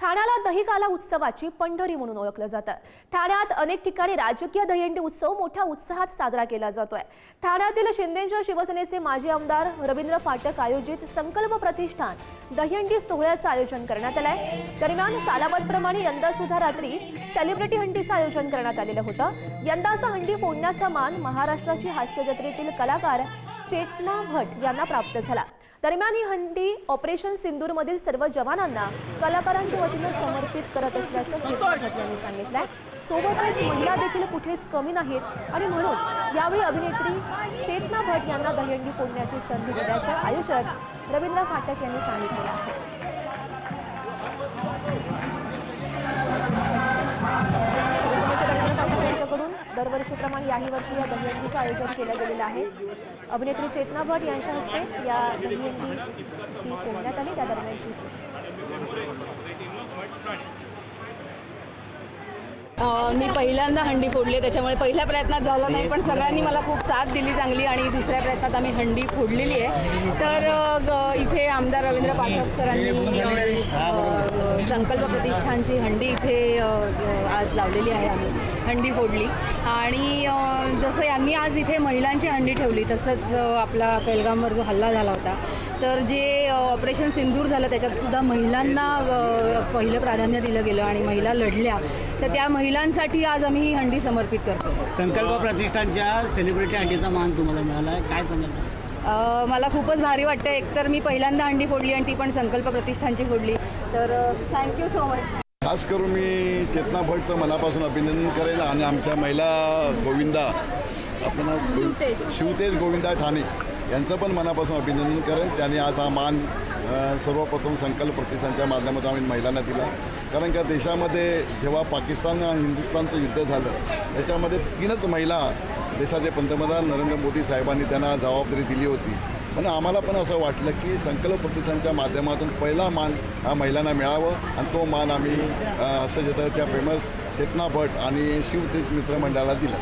ठाण्याला दहीकाला उत्सवाची पंढरी म्हणून ओळखलं जातं. ठाण्यात अनेक ठिकाणी राजकीय दहीहंडी उत्सव मोठ्या उत्साहात साजरा केला जातोय. ठाण्यातील शिंदेच्या शिवसेनेचे माजी आमदार रवींद्र फाटक आयोजित संकल्प प्रतिष्ठान दहीहंडी सोहळ्याचं आयोजन करण्यात आलंय. दरम्यान सालाबादप्रमाणे यंदा सुद्धा रात्री सेलिब्रिटी हंडीचं आयोजन करण्यात आलेलं होतं. यंदाचा हंडी फोडण्याचा मान महाराष्ट्राची हास्यजत्रेतील कलाकार चेतना भट यांना प्राप्त झाला. दरम्यान ही हंडी ऑपरेशन सिंदूरमधील सर्व जवानांना कलाकारांच्या वतीनं समर्पित करत असल्याचं चेतना भट यांनी सांगितलंय. सोबतच महिला देखील कुठेच कमी नाहीत आणि म्हणून यावेळी अभिनेत्री चेतना भट यांना दहीहंडी फोडण्याची संधी दिल्याचं आयोजक रवींद्र फाटक यांनी सांगितलं आहे. दरवर्षीप्रमाणे याही वर्षी या दहीहंडीचं आयोजन केलं गेलेलं आहे. अभिनेत्री चेतना भट यांच्या हस्ते या दहीहंडी ही फोडण्यात आली. त्या दरम्यानची मी पहिल्यांदा हंडी फोडली आहे, त्याच्यामुळे पहिल्या प्रयत्नात झालं नाही पण सगळ्यांनी मला खूप साथ दिली चांगली आणि दुसऱ्या प्रयत्नात आम्ही हंडी फोडलेली आहे. तर इथे आमदार रवींद्र पाठक सरांनी संकल्प प्रतिष्ठानची हंडी इथे आज लावलेली आहे आम्ही. हंडी फोडली. आणि जसं यांनी आज इथे महिलांची हंडी ठेवली तसंच आपला पेलगामवर जो हल्ला झाला होता. तर जे ऑपरेशन सिंदूर झालं त्याच्यात सुद्धा महिलांना पहिलं प्राधान्य दिलं गेलं आणि महिला लढल्या. तर त्या महिलांसाठी आज आम्ही ही हंडी समर्पित करतो. संकल्प प्रतिष्ठानच्या सेलिब्रिटी हंडीचा मान तुम्हाला मिळाला आहे काय सांगाल? मला खूपच भारी वाटतं एकतर मी पहिल्यांदा हंडी फोडली आणि ती पण संकल्प प्रतिष्ठानची फोडली. तर थँक्यू सो मच खास करून मी चेतना भटचं मनापासून अभिनंदन करेन आणि आमच्या महिला गोविंदा गो- शिवतेज. शिवतेज गोविंदा ठाणे यांचं पण मनापासून अभिनंदन करेन त्यांनी आज हा मान सर्वप्रथम संकल्प प्रतिष्ठानच्या माध्यमातून आम्ही महिलांना दिला. कारण का देशामध्ये जेव्हा पाकिस्तान आणि हिंदुस्थानचं युद्ध झालं त्याच्यामध्ये तीनच महिला देशाचे पंतप्रधान नरेंद्र मोदी साहेबांनी त्यांना जबाबदारी दिली होती. पण आम्हाला पण असं वाटलं की संकल्प प्रतिष्ठानच्या माध्यमातून पहिला मान हा महिलांना मिळावं आणि तो मान आम्ही असं जे त्या फेमस चेतना भट आणि शिवतेज मित्रमंडळाला दिला.